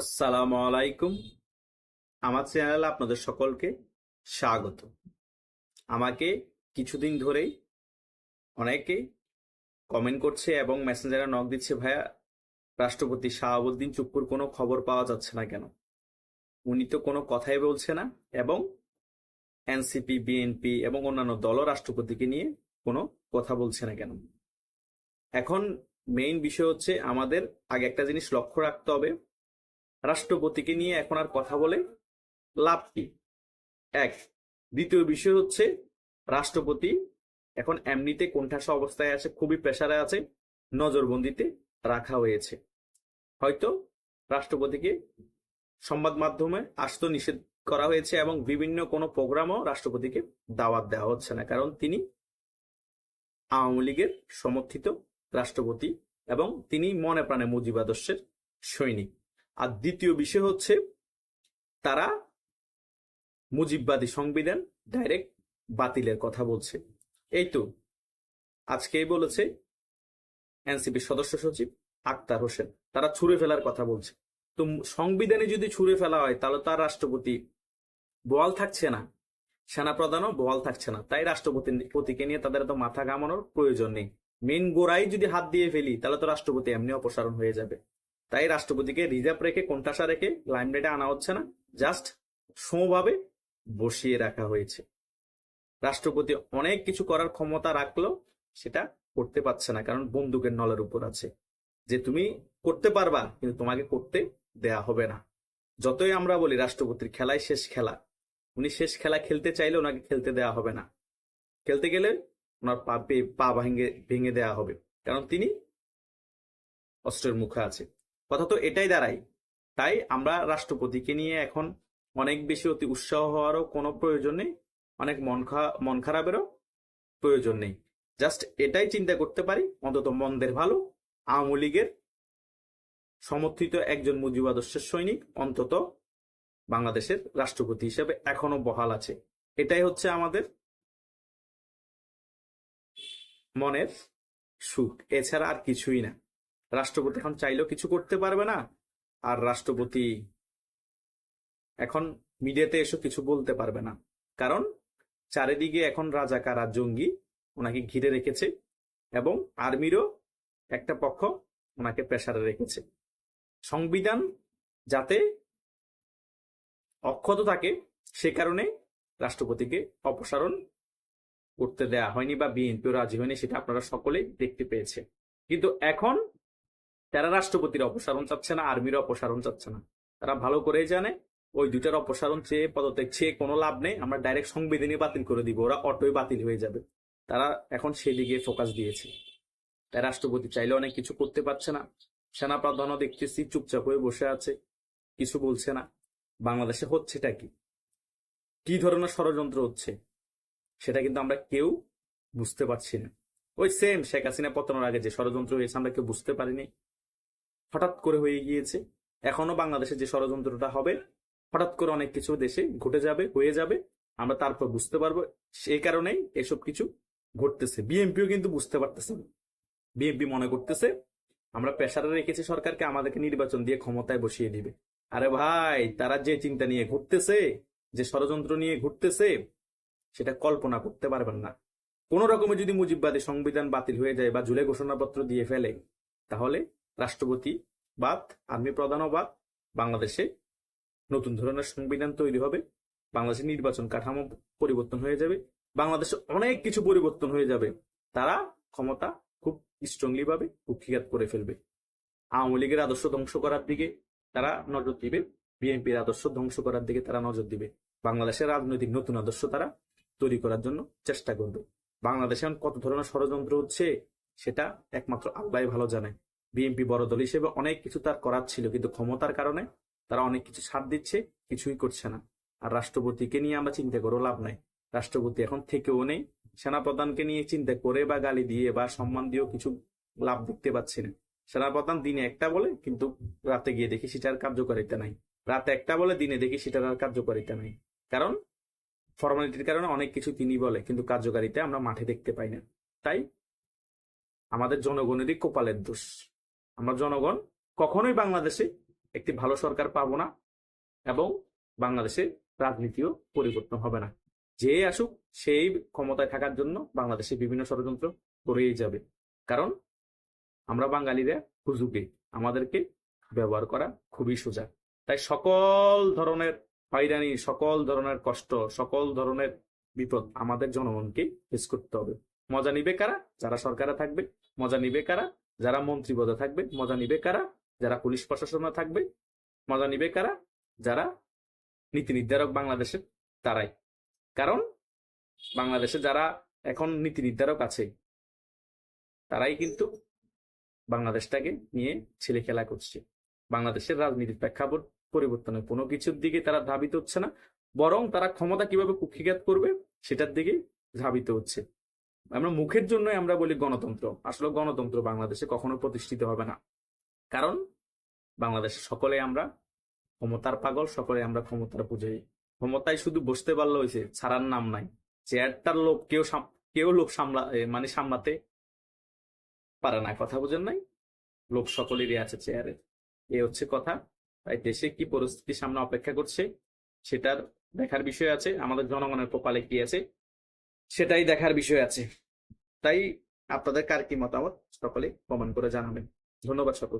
আসসালামু আলাইকুম। আমার চ্যানেলে আপনাদের সকলকে স্বাগত। আমাকে কিছুদিন ধরেই অনেকে কমেন্ট করছে এবং মেসেঞ্জারে নক দিচ্ছে, ভাইয়া, রাষ্ট্রপতি শাহাবুদ্দিন চুপ্পুর কোনো খবর পাওয়া যাচ্ছে না কেন? উনি তো কোনো কথাই বলছে না এবং এনসিপি, বিএনপি এবং অন্যান্য দলও রাষ্ট্রপতিকে নিয়ে কোনো কথা বলছে না কেন? এখন মেইন বিষয় হচ্ছে আমাদের আগে একটা জিনিস লক্ষ্য রাখতে হবে। রাষ্ট্রপতিকে নিয়ে এখন আর কথা বলে লাভ কি? এক, দ্বিতীয় বিষয় হচ্ছে রাষ্ট্রপতি এখন এমনিতে কোণঠাসা অবস্থায় আছে, খুবই প্রেসারে আছে, নজরবন্দিতে রাখা হয়েছে। হয়তো রাষ্ট্রপতিকে সংবাদ মাধ্যমে আসতে নিষেধ করা হয়েছে এবং বিভিন্ন কোনো প্রোগ্রামও রাষ্ট্রপতিকে দাওয়াত দেওয়া হচ্ছে না, কারণ তিনি আওয়ামী লীগের সমর্থিত রাষ্ট্রপতি এবং তিনি মনে প্রাণে মুজিবাদর্শের সৈনিক। আর দ্বিতীয় বিষয় হচ্ছে তারা মুজিববাদী সংবিধান ডাইরেক্ট বাতিলের কথা বলছে। এই তো আজকেই বলেছে এনসিপির সদস্য সচিব আক্তার হোসেন, তারা ছুঁড়ে ফেলার কথা বলছে। তো সংবিধানে যদি ছুঁড়ে ফেলা হয়, তাহলে তার রাষ্ট্রপতি বল থাকছে না, সেনাপ্রধানও বল থাকছে না, তাই রাষ্ট্রপতি প্রতিকে নিয়ে তাদের তো মাথা ঘামানোর প্রয়োজন নেই। মেন গোড়াই যদি হাত দিয়ে ফেলি, তাহলে তো রাষ্ট্রপতি এমনি অপসারণ হয়ে যাবে। তাই রাষ্ট্রপতিকে রিজার্ভ রেখে কোনটাসা রেখে লাইমলাইটে আনা হচ্ছে না, জাস্ট সমভাবে বসিয়ে রাখা হয়েছে। রাষ্ট্রপতি অনেক কিছু করার ক্ষমতা রাখল সেটা করতে পারছে না, কারণ বন্দুকের নলের উপর আছে। যে তুমি করতে পারবা, কিন্তু তোমাকে করতে দেয়া হবে না। যতই আমরা বলি রাষ্ট্রপতির খেলাই শেষ খেলা, উনি শেষ খেলা খেলতে চাইলে ওনাকে খেলতে দেয়া হবে না। খেলতে গেলে ওনার পা পা ভেঙে ভেঙে দেয়া হবে, কারণ তিনি অস্ত্রের মুখে আছে কথা তো এটাই দাঁড়ায়। তাই আমরা রাষ্ট্রপতিকে নিয়ে এখন অনেক বেশি অতি উৎসাহ হওয়ারও কোনো প্রয়োজন নেই, অনেক মন মন খারাপেরও প্রয়োজন নেই। জাস্ট এটাই চিন্তা করতে পারি, অন্তত মন্দের ভালো, আওয়ামী লীগের সমর্থিত একজন মুজিবাদর্শের সৈনিক অন্তত বাংলাদেশের রাষ্ট্রপতি হিসেবে এখনও বহাল আছে। এটাই হচ্ছে আমাদের মনের সুখ, এছাড়া আর কিছুই না। রাষ্ট্রপতি এখন চাইলেও কিছু করতে পারবে না। আর রাষ্ট্রপতি এখন মিডিয়াতে এসে কিছু বলতে পারবে না। কারণ চারিদিকে এখন রাজাকার আর জঙ্গি ওনাকে ঘিরে রেখেছে এবং আর্মিরও একটা পক্ষ ওনাকে প্রেসারে রেখেছে। সংবিধান যাতে অক্ষত থাকে সে কারণে রাষ্ট্রপতিকে অপসারণ করতে দেয়া হয়নি বা বিএনপিও রাজি হয়নি, সেটা আপনারা সকলেই দেখতে পেয়েছে কিন্তু এখন তারা রাষ্ট্রপতির অপসারণ চাচ্ছে না, আর্মির অপসারণ চাচ্ছে না। তারা ভালো করেই জানে, ওই দুইটার অপসারণ চেয়ে, পদত্যাগ চেয়ে কোনো লাভ নেই, আমরা ডাইরেক্ট সংবিধানই বাতিল করে দিব, ওরা অটোই বাতিল হয়ে যাবে। তারা এখন সেদিকে ফোকাস দিয়েছে। তাই রাষ্ট্রপতি চাইলে অনেক কিছু করতে পারছে না। সেনা প্রধানও দেখতেছি চুপচাপ হয়ে বসে আছে, কিছু বলছে না। বাংলাদেশে হচ্ছেটা কি? কি ধরনের ষড়যন্ত্র হচ্ছে? সেটা কিন্তু আমরা কেউ বুঝতে পারছি না। ওই সেম শেখ হাসিনা পতনের আগে যে ষড়যন্ত্র হয়েছে, আমরা কেউ বুঝতে পারিনি। হঠাৎ করে হয়ে গিয়েছে। এখনও বাংলাদেশে যে ষড়যন্ত্রটা হবে, হঠাৎ করে অনেক কিছু দেশে ঘটে যাবে, হয়ে যাবে। আমরা তারপর বুঝতে পারব। সেই কারণেই এসব কিছু ঘটতেছে। বিএনপিও কিন্তু বুঝতে পারতেছে বিএনপি মনে করতেছে, আমরা প্রেশারে রেখেছি সরকারকে, আমাদেরকে নির্বাচন দিয়ে ক্ষমতায় বসিয়ে দিবে। আরে ভাই, তারা যে চিন্তা নিয়ে ঘুরতেছে, যে ষড়যন্ত্র নিয়ে ঘুরতেছে, সেটা কল্পনা করতে পারবেন না। কোন রকমে যদি মুজিববাদী সংবিধান বাতিল হয়ে যায় বা জুলাই ঘোষণাপত্র দিয়ে ফেলে, তাহলে রাষ্ট্রপতি বাদ, আর্মি প্রধানও বাদ, বাংলাদেশে নতুন ধরনের সংবিধান তৈরি হবে বাংলাদেশের নির্বাচন কাঠামো পরিবর্তন হয়ে যাবে, বাংলাদেশে অনেক কিছু পরিবর্তন হয়ে যাবে, তারা ক্ষমতা খুব স্ট্রংলি ভাবে কুক্ষিঘাত করে ফেলবে। আওয়ামী লীগের আদর্শ ধ্বংস করার দিকে তারা নজর দিবে, বিএনপির আদর্শ ধ্বংস করার দিকে তারা নজর দিবে। বাংলাদেশের রাজনৈতিক নতুন আদর্শ তারা তৈরি করার জন্য চেষ্টা করবে। বাংলাদেশে কত ধরনের ষড়যন্ত্র হচ্ছে, সেটা একমাত্র আল্লাহ ভালো জানে। বিএনপি বড় দল হিসেবে অনেক কিছু তার করার ছিল, কিন্তু ক্ষমতার কারণে তারা অনেক কিছু ছাড় দিচ্ছে, কিছুই করছে না। আর রাষ্ট্রপতিকে নিয়ে আমরা চিন্তা করো লাভ নাই। রাষ্ট্রপতি এখন থেকেও নেই, সেনাপ্রধানকে নিয়ে চিন্তা করে বা গালি দিয়ে বা সম্মান দিয়েও কিছু লাভ দেখতে পাচ্ছি না। সেনাপ্রধান দিনে একটা বলে, কিন্তু রাতে গিয়ে দেখি সেটার কার্যকারিতা নাই। রাতে একটা বলে, দিনে দেখি সেটার আর কার্যকারিতা নাই। কারণ ফর্মালিটির কারণে অনেক কিছু তিনি বলে, কিন্তু কার্যকারিতা আমরা মাঠে দেখতে পাই না। তাই আমাদের জনগণেরই কপালের দোষ। আমরা জনগণ কখনোই বাংলাদেশে একটি ভালো সরকার পাবো না এবং বাংলাদেশের রাজনীতিও পরিবর্তন হবে না। যে আসুক, সেই ক্ষমতায় থাকার জন্য বাংলাদেশে বিভিন্ন ষড়যন্ত্র করেই যাবে। কারণ আমরা বাঙালিরা হুজুগে আমাদেরকে ব্যবহার করা খুবই সোজা। তাই সকল ধরনের হয়রানি সকল ধরনের কষ্ট, সকল ধরনের বিপদ আমাদের জনগণকে ফেস করতে হবে। মজা নিবে কারা? যারা সরকারে থাকবে, মজা নিবে কারা? যারা মন্ত্রী পদে থাকবে, মজা নিবে কারা? যারা পুলিশ প্রশাসনে থাকবে, মজা নিবে কারা? যারা নীতি নির্ধারক বাংলাদেশের তারাই। কারণ বাংলাদেশে যারা এখন নীতি নির্ধারক আছে, তারাই কিন্তু বাংলাদেশটাকে নিয়ে ছেলে খেলা করছে। বাংলাদেশের রাজনীতির প্রেক্ষাপট পরিবর্তনের কোনো কিছুর দিকে তারা ধাবিত হচ্ছে না, বরং তারা ক্ষমতা কীভাবে কুক্ষিঘাত করবে, সেটার দিকে ধাবিত হচ্ছে। আমরা মুখের জন্যই আমরা বলি গণতন্ত্র। আসলে গণতন্ত্র বাংলাদেশে কখনো প্রতিষ্ঠিত হবে না। কারণ, বাংলাদেশে সকলে আমরা ক্ষমতার পাগল, সকলে আমরা ক্ষমতার পুজোই ক্ষমতায় শুধু বসতে পারলে হয়েছে, ছাড়ার নাম নাই। চেয়ারটার লোক কেউ কেউ লোক সামলা মানে সামলাতে পারে না। কথা বুঝেন নাই? লোক সকলেরই আছে চেয়ারে। এ হচ্ছে কথা। তাই দেশে কি পরিস্থিতি সামনে অপেক্ষা করছে, সেটার দেখার বিষয় আছে। আমাদের জনগণের কপালে কি আছে? সেটাই দেখার বিষয় আছে। তাই আপনাদের কার কি মতামত? সকলে কমেন্ট করে জানাবেন। ধন্যবাদ সকল